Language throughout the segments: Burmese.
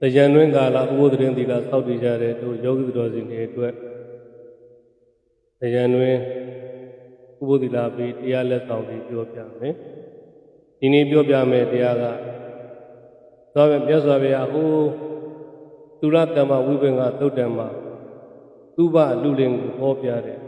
တရားတွင်ကာလဥပုသ္တရင်သီလစောင့်တည်ကြတဲ့တို့ယောဂီသူတော်စင်တွေအတွက်တရားတွင်ဥပုသ္တိလာပြီးတရားလက်ဆောင်ပြီးပြောပြမယ်ဒီနေ့ပြောပြမယ်တရားကသောမြတ်စွာဘုရားဟိုသုရတမ္မဝိပင်္ဂသုတ်တံမှာသူဘလူလင်ကိုဟောပြတဲ့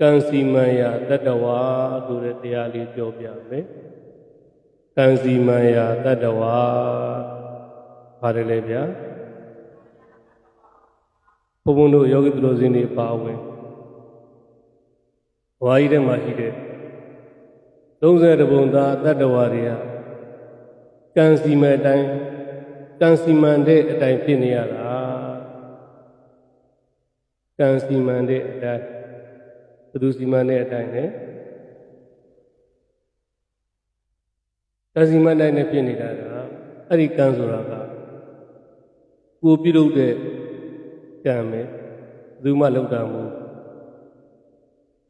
ကံစီမံယာတတ္တဝါဆိုတဲ့တရားလေးပြောပြမယ်ကံ စီမံယာတတ္တဝါပါတယ်လေဗျာဘုံဘုံတို့ယောဂီသူတော်စင်တွေပါဝင်ဘဝကြီးထဲမှာရှိတဲ့30ဘုံသားတတ္တဝါတွေကကံစီမံအတိုင်းကံစီမံတဲ့အတိုင်းဖြစ်နေရတာကံစီမံတဲ့အတိုင်းဘယ်သူစီမံတဲ့အတိုင်း လဲကံစီမံတဲ့အတိုင်းနဲ့ဖြစ်နေတာကအဲ့ဒီကံဆိုတာကကိုပြုလုပ်တဲ့ကံပဲဘယ်သူမှလုပ်တာမဟုတ်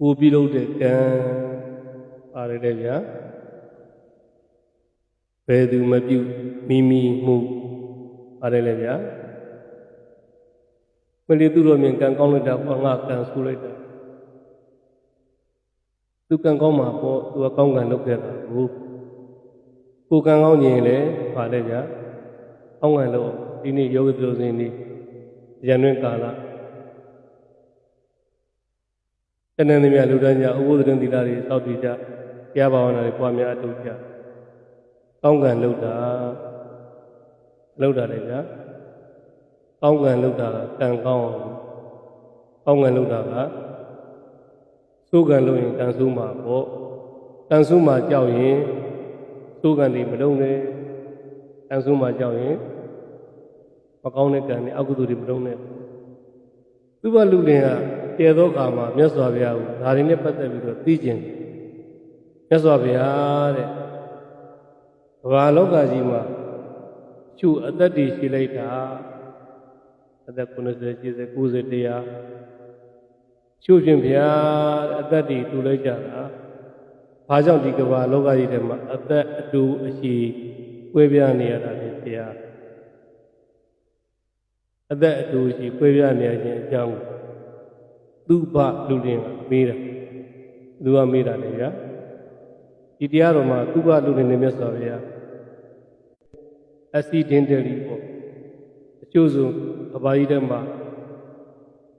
ကိုပြုလုပ်တဲ့ကံပါတယ်တဲ့ဗျာဘယ်သူမပြုမိမိမှုပါတယ်လေဗျာမလီသူတော်မြင်ကံကောင်းလိုက်တာဘာငါကံဆိုးလိုက်တာသူကံကောင်းမှာပေါ့သူကကောင်းကံလုပ်ခဲ့တာဘူး ကိုကံကောင်းရင်လည်းပါတယ်ဗျာကောင်းကံလုပ်ဒီနေ့ယောဂီသူတော်စင်ဒီရန်တွင်ကာလတဏ္ဍသမီးလူတန်းကြဥပုသ္တရင်သီလတွေစောင့်တည်ကြတရားဘာဝနာတွေပွားများအထောက်ကြကောင်းကံလုပ်တာလုပ်တာလေဗျာကောင်းကံလုပ်တာကကံကောင်းအောင်ကောင်းကံလုပ်တာကစိုးကံလုပ်ရင်ကံဆိုးမှာပေါ့ကံဆိုးမှာကြောက်ရင် စိုးကံတွေမလုံးနဲ့ကံဆိုးမှာကြောက်ရင်မကောင်းတဲ့ကံတွေအကုသိုလ်တွေမလုံးနဲ့သူ့ဘလူလင်ကတည်သောအခါမှာမြတ်စွာဘုရားကိုဒါတွေနဲ့ပတ်သက်ပြီးတော့သိကျင်မြတ်စွာဘုရားတဲ့ဘာလောကကြီးမှာကျူအသက်တည်ရှိလိုက်တာအသက်90 80 90တရားကျူဖြင့်ဘုရားတဲ့အသက်တည်တူလိုက်ကြတာ ဘာကြောင့်ဒီကဘာလောကကြီးထဲမှာအသက်အတူအရှိကွဲပြားနေရတာလဲဘုရားအသက်အတူရှိကွဲပြားနေရခြင်းအကြောင်းသူ့ဘလူလင်ကမေးတာသူကမေးတာလေဗျာဒီတရားတော်မှာသူ့ဘလူလင်နေမြတ်စွာဘုရား accidentally ပေါ့အကျိုးဆုံးအဘာကြီးထဲမှာ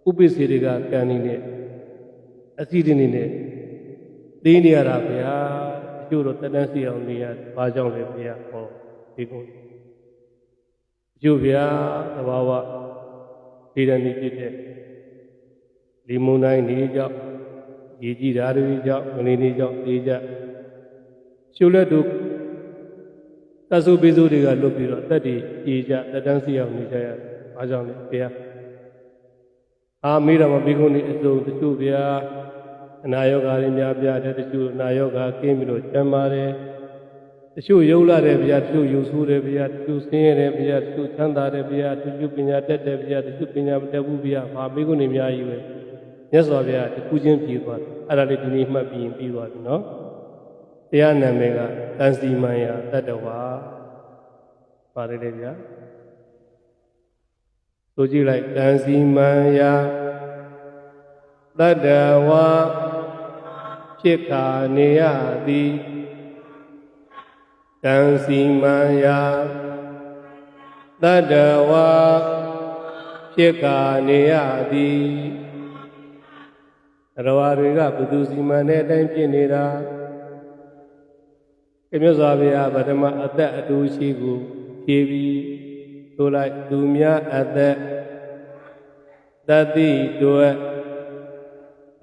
ဥပ္ပစ္စေတွေကကံနေနဲ့ accident နေနဲ့ သိနေရတာဗျာအကျိုးတော့တန်းတန်းစီအောင်နေရဘာကြောင့်လဲဗျာဟောဒီကုန်းအကျိုးဗျာသဘာဝဒီရဏီဖြစ်တဲ့ဒီမုန်တိုင်းနေကြောင့်ရေကြီးဓာတွေကြောင့်ငနေနေကြောင့်အေးကြရှုလက်တို့တဆုပိစုတွေကလွတ်ပြီးတော့တက်တည်အေးကြတက်တန်းစီအောင်နေကြရတယ်။ဘာကြောင့်လဲဘုရား။အာမေးတော်မှာဘိက္ခုနီအစုံတချို့ဗျာ အနာယောဂါတွေများပြတဲ့တချို့အနာယောဂါကင်းပြီးတော့ကျမ်းပါတယ်။တချို့ယုံလာတယ်ဗျာတချို့ယုံဆိုးတယ်ဗျာတချို့ဆင်းရဲတယ်ဗျာတချို့ချမ်းသာတယ်ဗျာတချို့ပညာတတ်တယ်ဗျာတချို့ပညာမတတ်ဘူးဗျာ။ဘာဘိက္ခုနီအများကြီးပဲ။မြတ်စွာဘုရားတခုချင်းပြေသွားတယ်။အဲ့ဒါလေးဒီနေ့မှတ်ပြီးရင်ပြီးသွားပြီနော်။တရားနာမည်ကတန်စီမံယာတတ္တဝါပါတယ်လေဗျာဆိုကြည့်လိုက်ကံစီမံယာတတ္တဝါ ဖြစ်ခာနေရသည်ကံစီမံယာတတ္တဝါဖြစ်ခာနေရသည်ရဝါတွေကဘုသူစီမံတဲ့အတိုင်းဖြစ်နေတာေမြတ်စွာဘုရားပထမအသက်အတူရှိကိုဖြည်ပြီးဆိုလိုက်သူများအသက်တတိတို့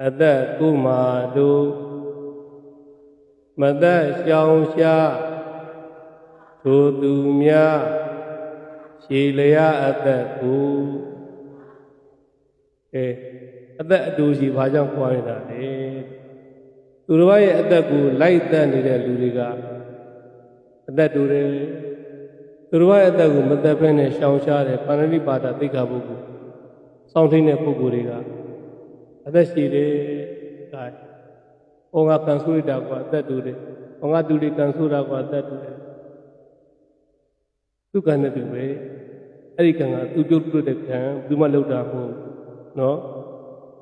အသက်ကုမာတို့ မသက်ရှောင်ရှားထိုသူများရှည်လျာအသက်ကိုအဲအသက်အတူရှိဘာကြောင့်ခွာနေတာလဲသူတော်ရဲ့အသက်ကိုလိုက်သက်နေတဲ့လူတွေကအသက်တူတယ်သူတော်ရဲ့အသက်ကိုမသက်ဖဲနဲ့ရှောင်ရှားတယ်ပါဏိပါဒသိက္ခာပုဂ္ဂိုလ်စောင့်ထိန်တဲ့ပုဂ္ဂိုလ်တွေကအသက်ရှိတယ်ဒါ ဟောငါကန်ဆူရတာကွာအသက်တူတယ်ဟောငါတူတယ်ကန်ဆူတာကွာအသက်တူတယ်သူကံနဲ့သူပဲအဲ့ဒီကံကသူပြုတ်ပြုတ်တဲ့ကံသူမှလောက်တာမဟုတ်နော်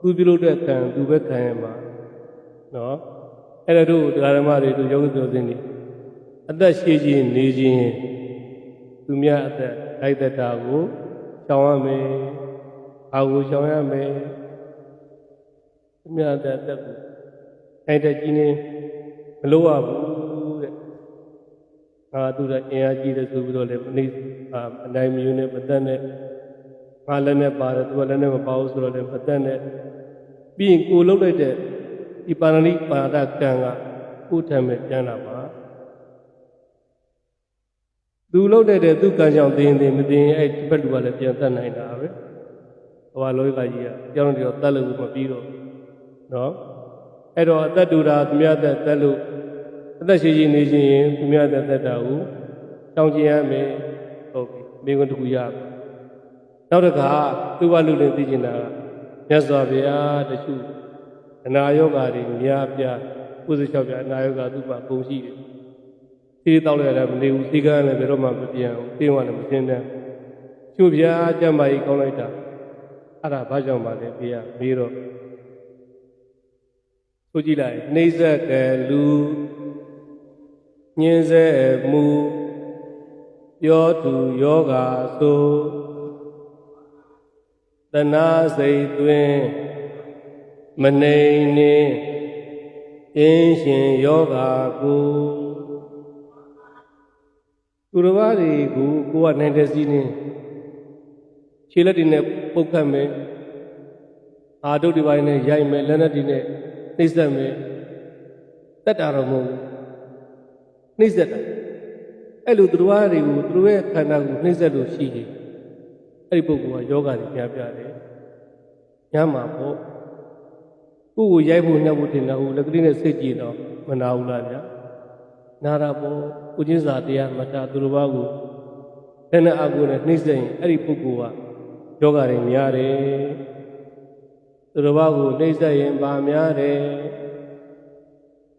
သူပြုတ်တဲ့ကံသူပဲခံရမှာနော်အဲ့ဒါတို့တရားဓမ္မတွေတို့ယောဂီပြောစင်းနေအသက်ရှိခြင်းနေခြင်းသူများအသက်လိုက်သက်တာကိုရှောင်ရမယ်အာကိုရှောင်ရမယ်သူများအသက်အသက်ကို အဲ့တဲ့ကြီးနေမလို့ရဘူးတဲ့ငါသူကအင်အားကြီးတယ်ဆိုပြီးတော့လည်းမနေအာအနိုင်မယူနဲ့မသက်နဲ့ငါလည်းနဲ့ပါတယ်သူကလည်းနဲ့မပါဘူးဆိုတော့လည်းမသက်နဲ့ပြီးရင်ကိုလှုပ်လိုက်တဲ့ဒီပါဏိပါဒကံကကိုယ်ထံမဲ့ပြန်လာပါသူလှုပ်တဲ့တဲ့သူကံကြောင့်သိရင်သိမသိရင်အဲ့ဒီဘက်လူကလည်းပြန်သက်နိုင်တာပဲဘာလောကကြီးကကြောင်းတော့တက်လို့မပြီးတော့နော် အဲ့တော့အသက်တူတာသူများသက်သက်လို့အသက်ရှိရှိနေခြင်းရင်သူများတဲ့သက်တာကိုတောင်းကျင်ရမယ်ဟုတ်ပြီမိကွန်းတစ်ခုရပြီနောက်တစ်ခါသူ့ဘလူနဲ့သိကျင်တာကမြတ်စွာဘုရားတချို့အနာယောဂါတွေများပြကုသလျှောက်ပြအနာယောဂါသူ့မှာပုံရှိတယ်သိတောက်လိုက်ရတာမနေဘူးသိကန်းလည်းဘယ်တော့မှမပြန်ဘူးသိမှလည်းမရှင်းတဲ့ကျို့ဘုရားကြမ်းပါကြီးကောင်းလိုက်တာအဲ့ဒါဘာကြောင့်ပါလဲဘုရားမေးတော့ ဆိုကြည့်လိုက်နှိမ့်ဆက်ကလူညင်းစေမှုပြောသူယောဂါဆိုတနာစိတ်သွင်းမနေနေအင်းရှင်ယောဂါကိုသူတော်ဘာတွေကိုကိုကနိုင်တဲ့စည်းနေခြေလက်တွေနဲ့ပုတ်ခတ်မယ်အာတုတ်ဒီပိုင်းနဲ့ရိုက်မယ်လက်နဲ့ဒီနဲ့ နှိမ့်ဆက်မယ်တက်တာတော့မဟုတ်ဘူးနှိမ့်ဆက်တာအဲ့လိုသူတော်ဘာတွေကိုသူတို့ရဲ့ခန္ဓာကိုနှိမ့်ဆက်လို့ရှိရင်အဲ့ဒီပုဂ္ဂိုလ်ကယောဂတွေပြပြတယ်ညမှာပေါ့ကိုယ့်ကိုရိုက်ဖို့နှက်ဖို့တင်တာဟုတ်လက်ကလေးနဲ့စိတ်ကြည့်တော့မနာဘူးလားဗျာနာတာပေါ့ကိုချင်းစာတရားမတာသူတော်ဘာကိုလည်းနဲ့အကူနဲ့နှိမ့်ဆက်ရင်အဲ့ဒီပုဂ္ဂိုလ်ကယောဂတွေများတယ် သူတော်ဘာကိုနှိမ့်ဆက်ရင်ဗာများတယ်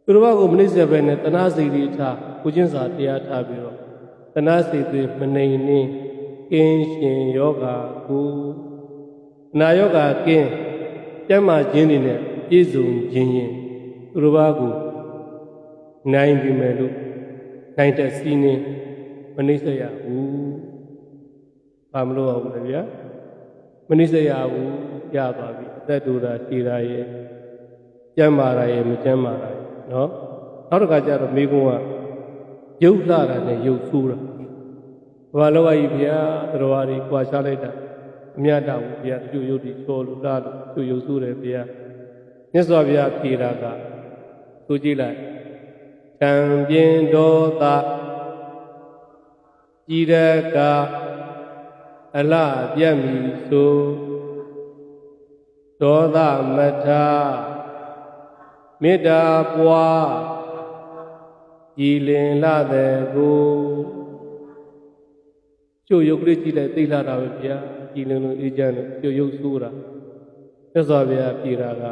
သူတော်ဘာကိုမနှိမ့်ဆက်ပဲနဲ့တဏှာစိတ်တွေထားကိုချင်းစာတရားထားပြီးတော့တဏှာစိတ်တွေမနှိမ်နှင်းကင်းရှင်ယောဂါကိုအနာယောဂါကင်းကျမ်းမာခြင်းတွေနဲ့ပြည့်စုံခြင်းရင်သူတော်ဘာကိုနိုင်ပြီမယ်လို့နိုင်တဲ့စီးနေမနှိမ့်ဆက်ရဘူး။ဘာမလို့အောင်လဲဗျာမနှိမ့်ဆက်ရဘူး ရပါပြီအသက်တူတာတည်တာရဲ့ကျမ်းမာတာရဲ့မကျမ်းမာတာရဲ့နော်နောက်တစ်ခါကျတော့မိကုံးကရုပ်လှတာနဲ့ရုပ်ဆိုးတာဘာလို့အကြီးဗျာတော်ရီကွာရှားလိုက်တာအမြတ်တာဘူးဗျာသူရုပ်ဒီချောလို့လှလို့သူရုပ်ဆိုးတယ်ဗျာမြတ်စွာဘုရားဖြေတာကဆိုကြည့်လိုက်ကံပြင်းဒေါသကြည်ရကအလပြတ်မီဆို ဒေါသမထမေတ္တာပွားကြည်လင်လာတဲ့ကိုကျို့ရုပ်ကလေးကြည့်လိုက်သိလာတာပဲဗျာကြည်လင်လို့အေးချမ်းလို့ကျို့ရုပ်ဆိုးတာမြတ်စွာဘုရားပြည်တာက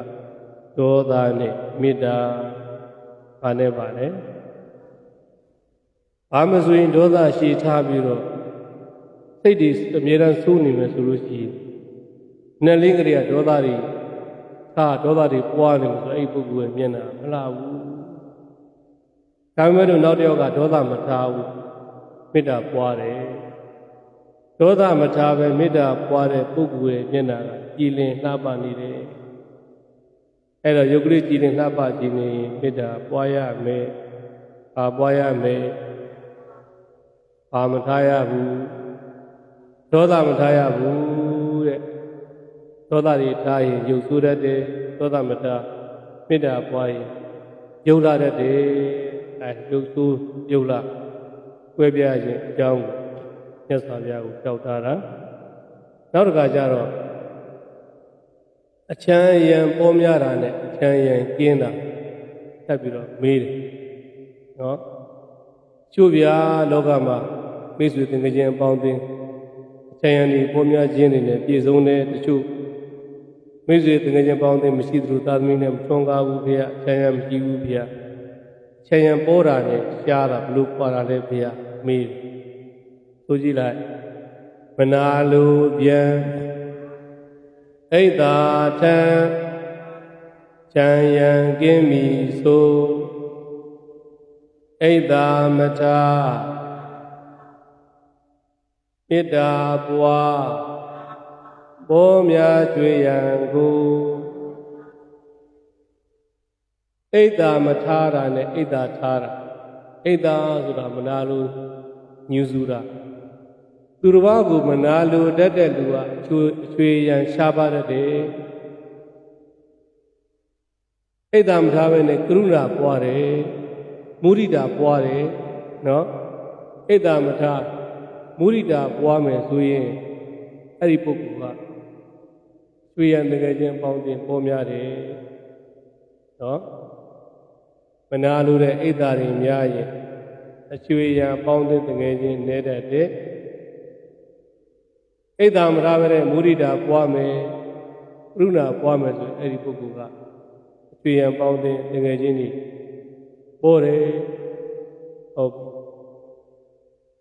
ဒေါသနဲ့မေတ္တာဘာနဲ့ပါလဲဘာမဆိုရင်ဒေါသရှိထားပြီးတော့စိတ်တွေအမြဲတမ်းဆိုးနေမယ်ဆိုလို့ရှိရင် နဲ့လေးကလေးကဒေါသတွေသာဒေါသတွေပွားနေလို့ဆိုအဲ့ဒီပုဂ္ဂိုလ်ရဲ့မျက်နှာမလှဘူး။ဒါပေမဲ့လို့နောက်တစ်ယောက်ကဒေါသမထားဘူးမေတ္တာပွားတယ်။ဒေါသမထားပဲမေတ္တာပွားတဲ့ပုဂ္ဂိုလ်ရဲ့မျက်နှာကကြည်လင်လှပနေတယ်။အဲ့တော့ယုတ်ကလေးကြည်လင်လှပခြင်းနေရင်မေတ္တာပွားရမယ်။ဘာပွားရမယ်။ဘာမထားရဘူး။ဒေါသမထားရဘူးတဲ့။ သောတာတွေထားရင်ယုတ်ဆိုးတတ်တယ်သောတာမတာမေတ္တာပွားရင်ယုတ်လာတတ်တယ်အဲယုတ်ဆိုးယုတ်လာကွဲပြားခြင်းအကြောင်းကိုမြတ်စွာဘုရားကိုတောက်ထားတာနောက်တစ်ခါကျတော့အချမ်းရံပေါ်များတာနဲ့အချမ်းရံကျင်းတာထပ်ပြီးတော့မေးတယ်နော်ကျို့ဗျာလောကမှာမိတ်ဆွေတင်ကြင်အပေါင်းအသင်းအချမ်းရံဒီပေါ်များခြင်းတွေနဲ့ပြည့်စုံတဲ့တချို့ မိတ်ဆွေတကယ်ချင်းပေါင်းတဲ့မရှိသလိုသာသမီနဲ့မထွန်းကားဘူးဖေ။ချမ်းရံမရှိဘူးဖေ။ချမ်းရံပေါ်တာနဲ့ရှားတာဘလို့ပွာတာလဲဖေ။မေးဆိုကြည့်လိုက်မနာလိုပြန်ဣဒ္ဓာထံချမ်းရန်ကင်းပြီဆိုဣဒ္ဓာမထာမေတ္တာပွား ပေါ်များကျွေရန်ကိုဣဒ္ဓာမထားတာနဲ့ဣဒ္ဓာထားတာဣဒ္ဓာဆိုတာမနာလိုညူစုတာသူတစ်ပါးကိုမနာလိုတတ်တဲ့လူကအချွေအချွေရန်ရှားပါတတ်တယ်ဣဒ္ဓာမထားဘဲနဲ့ကရုဏာပွားတယ်မုရိဒာပွားတယ်နော်ဣဒ္ဓာမထားမုရိဒာပွားမယ်ဆိုရင်အဲ့ဒီပုဂ္ဂိုလ်က ချွေရန်တကယ်ချင်းပေါင်းတင်ပေါ်များတယ်နော်မနာလိုတဲ့ဣဒ္ဓာတွေများရင်အချွေရန်ပေါင်းတဲ့တကယ်ချင်းနေတတ်တယ်ဣဒ္ဓာမထားဘဲနဲ့မုရိဒာပွားမယ်ကရုဏာပွားမယ်ဆိုရင်အဲ့ဒီပုဂ္ဂိုလ်ကအချွေရန်ပေါင်းတဲ့တကယ်ချင်းတွေပေါ်တယ်ဟုတ်ပြီ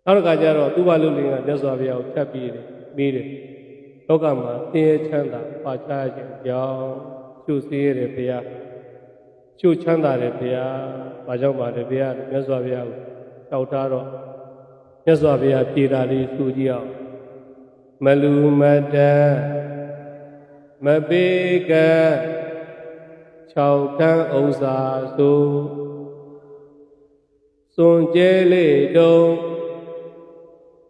နောက်တစ်ခါကျတော့သူ့ဘာလို့လင်ကမြတ်စွာဘုရားကိုဖြတ်ပြီးတယ်ပြီးတယ် လောကမှာသင်ရချမ်းသာပါချာခြင်းအကြောင်းချုပ်စည်းရတဲ့ဘုရားချုပ်ချမ်းသာတဲ့ဘုရားဘာကြောင့်ပါလဲဘုရားမြတ်စွာဘုရားကိုတောက်ထားတော့မြတ်စွာဘုရားပြေတာလေးဆိုကြည့်အောင်မလူမတန်မပေက၆ခန်းဥစ္စာဆိုစွန်ကျဲလေးတုံး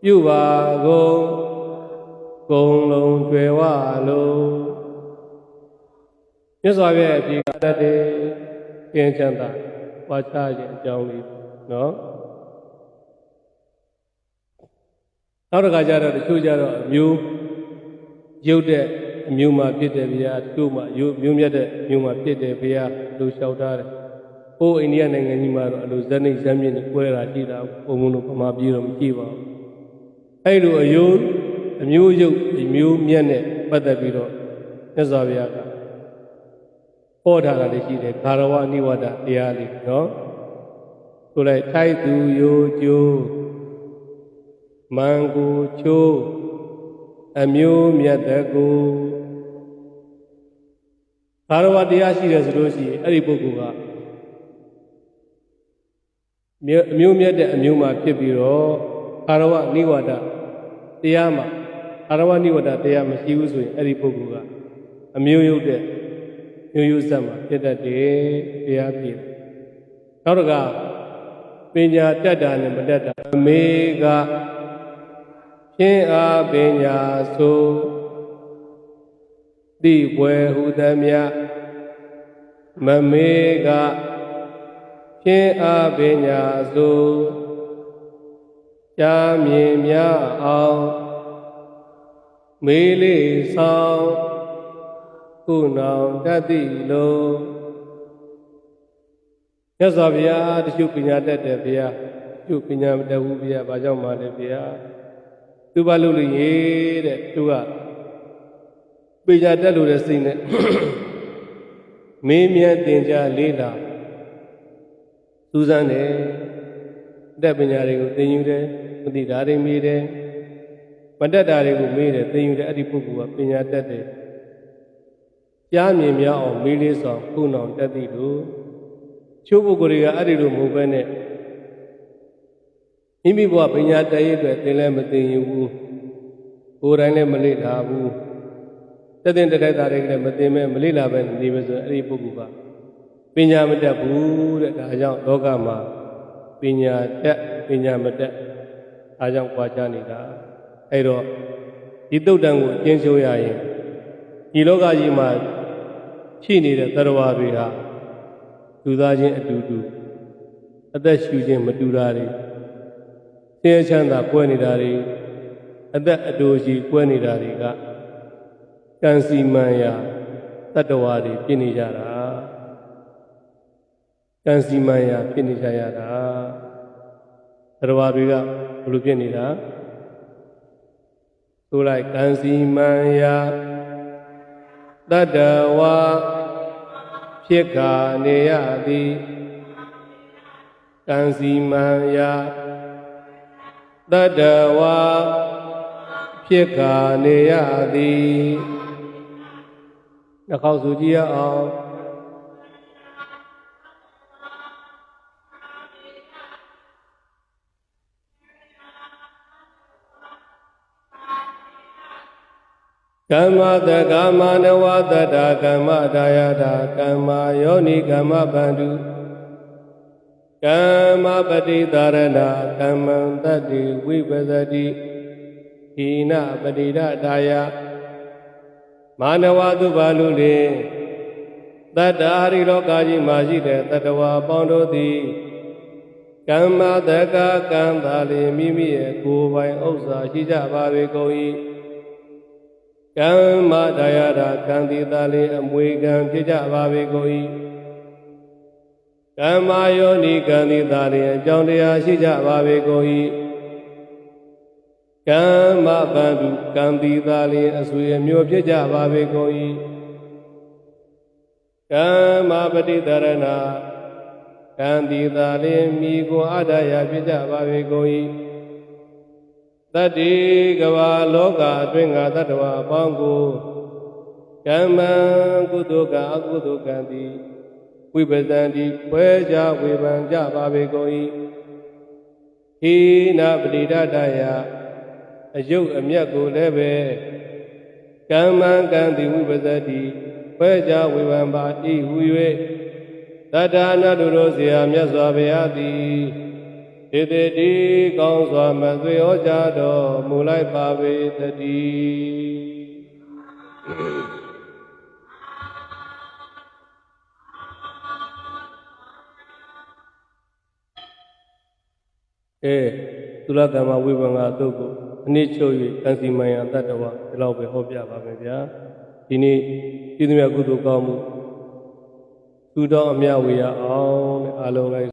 ပြုပါကုန် ကုံလုံးကျွယ်ဝလုံးမြတ်စွာဘုရားအပြေကတတ်တယ်ကျင်းချမ်းသာပွားချခြင်းအကြောင်းလေးနော်နောက်တစ်ခါကျတော့တချို့ကျတော့အမျိုးရုပ်တဲ့အမျိုးမှာဖြစ်တယ်ဗျာတချို့မှာရုပ်မျိုးမြတ်တဲ့မျိုးမှာဖြစ်တယ်ဗျာလူလျှောက်ထားတယ်။ဟိုအိန္ဒိယနိုင်ငံကြီးမှာတော့အလိုဇက်နေဇက်မြင့်တွေကွဲတာကြည့်တာဘုံဘုံတို့ပမာပြေတော့မကြည့်ပါဘူး။အဲ့လိုအယု အမျိုးရုပ်အမျိုးမြတ်နဲ့ပတ်သက်ပြီးတော့မြတ်စွာဘုရားကဟောထားတာလည်းရှိတယ်ဂါရဝနိဝဒတရားလေးနော်။ဆိုလိုက်ထိုက်သူယိုကျိုးမန်ကိုချိုးအမျိုးမြတ်တကူဘာရဝတရားရှိတယ်ဆိုလို့ရှိရင်အဲ့ဒီပုဂ္ဂိုလ်ကမြို့အမျိုးမြတ်တဲ့အမျိုးမှာဖြစ်ပြီးတော့အာရဝနိဝဒတရားမှာ အာရဝနိဝဒတရားမရှိဘူးဆိုရင်အဲ့ဒီပုဂ္ဂိုလ်ကအမျိုးရုပ်တဲ့မျိုးရုပ်ဆက်မှာဖြစ်တတ်တယ်တရားပြည့်နောက်တစ်ခါပညာတတ်တာနဲ့မတတ်တာအမေကဖြင်းအားပညာဆိုတိွယ်ဟုသမျှမမေကဖြင်းအားပညာဆိုရှားမြင်များအောင် မေးလေးဆောင်ခုနောင်တတ်တိလုံးမြတ်စွာဘုရားတချို့ပညာတတ်တယ်ဘုရားတချို့ပညာမတတ်ဘူးဘုရားဘာကြောင့်မှလဲဘုရားသူဘာလို့လဲရေးတဲ့သူကပေချာတက်လို့တဲ့စိတ်နဲ့မင်းမြတ်တင်ကြလေးလာစူးစမ်းတယ်တက်ပညာတွေကိုသင်ယူတယ်မသိတာတွေမေးတယ် မတက်တာတွေကိုမေးတယ်သင်ယူတယ်အဲ့ဒီပုဂ္ဂိုလ်ကပညာတက်တယ်ကြားမြင်များအောင်မေးလေးဆောင်ခုနောင်တက်သည်လို့ချိုးပုဂ္ဂိုလ်တွေကအဲ့ဒီလိုမဟုတ်ဘဲနဲ့မိမိဘဝပညာတတ်ရေးအတွက်သင်လည်းမသင်ယူဘူးကိုယ်တိုင်လည်းမလေ့လာဘူးတက်တဲ့တိုက်တာတွေကလည်းမသင်မဲ့မလေ့လာပဲနေပဲဆိုရင်အဲ့ဒီပုဂ္ဂိုလ်ကပညာမတတ်ဘူးတဲ့ဒါကြောင့်လောကမှာပညာတက်ပညာမတက်အားကြောင့်ကြွားချနေတာ အဲ့တော့ဒီတုတ်တန်ကိုကျင်းချိုးရရင်ဒီလောကကြီးမှာရှိနေတဲ့သရဝါတွေဟာလူသားချင်းအတူတူအသက်ရှူခြင်းမတူတာတွေဆင်းရဲချမ်းသာကွဲနေတာတွေအသက်အတူရှိကွဲနေတာတွေကကံစီမံရာတတ္တဝါတွေဖြစ်နေကြတာကံစီမံရာဖြစ်နေကြရတာတတ္တဝါတွေကဘယ်လိုဖြစ်နေတာ ဆိုလိုက်ကံစီမံရာတတ္တဝါဖြစ်ခါနေရသည်ကံစီမံရာတတ္တဝါဖြစ်ခာနေရသည်နှာခေါင်းစူကြည့်ရအောင် ကမ္မတကမ္မနဝတတ္တာကမ္မဒါယတာကမ္မယောနိကမ္မဗန္တုကမ္မပတိသာရဏကမ္မံတတ္တိဝိပဇ္တိဟိနပတိဒဒါယမာနဝတုပါလူလေတတ္တာဟရိလောကကြီးမှာရှိတဲ့တတဝါပေါင်းတို့သည်ကမ္မတကကံသာလေမိမိရဲ့ကိုယ်ပိုင်ဥစ္စာရှိကြပါပေကုန်၏ ကမ္မဒါယတာကံတိသာလေအမွေကံဖြစ်ကြပါပေကုန်၏ကမ္မယောနိကံတိသာလေအကြောင်းတရားရှိကြပါပေကုန်၏ကမ္မဗန္ဓုကံတိသာလေအဆွေအမျိုးဖြစ်ကြပါပေကုန်၏ကမ္မပฏิတရဏကံတိသာလေမိကိုအတ္တယဖြစ်ကြပါပေကုန်၏ တတ္တိကဘာလောကအတွင်းကတတ္တဝါအပေါင်းကိုကမ္မံကုသိုလ်ကံအကုသိုလ်ကံသည်ဝိပဇံတိဖွဲကြဝေဖန်ကြပါပေကုန်၏ဟိနာပတိဒတယအယုတ်အမြတ်ကိုလည်းပဲကမ္မံကံသည်ဝိပဇ္တိဖွဲကြဝေဖန်ပါ၏ဟူ၍တတ္ထာနတုရောဇေယမြတ်စွာဘုရားသည် တေတေတိကောင်းစွာမသွေဟောကြားတော်မူလိုက်ပါပေတည်းအဲသုလကမ္မဝိပင်္ဂအတုတ်ကိုအနည်းချုပ်၍တန်စီမယံတတ္တဝဒီလောက်ပဲဟောပြပါမယ်ဗျာဒီနေ့ပြည်သူများကုသိုလ်ကောင်းမှုသူတော်အမြဝေရအောင်တဲ့အားလုံးလိုက်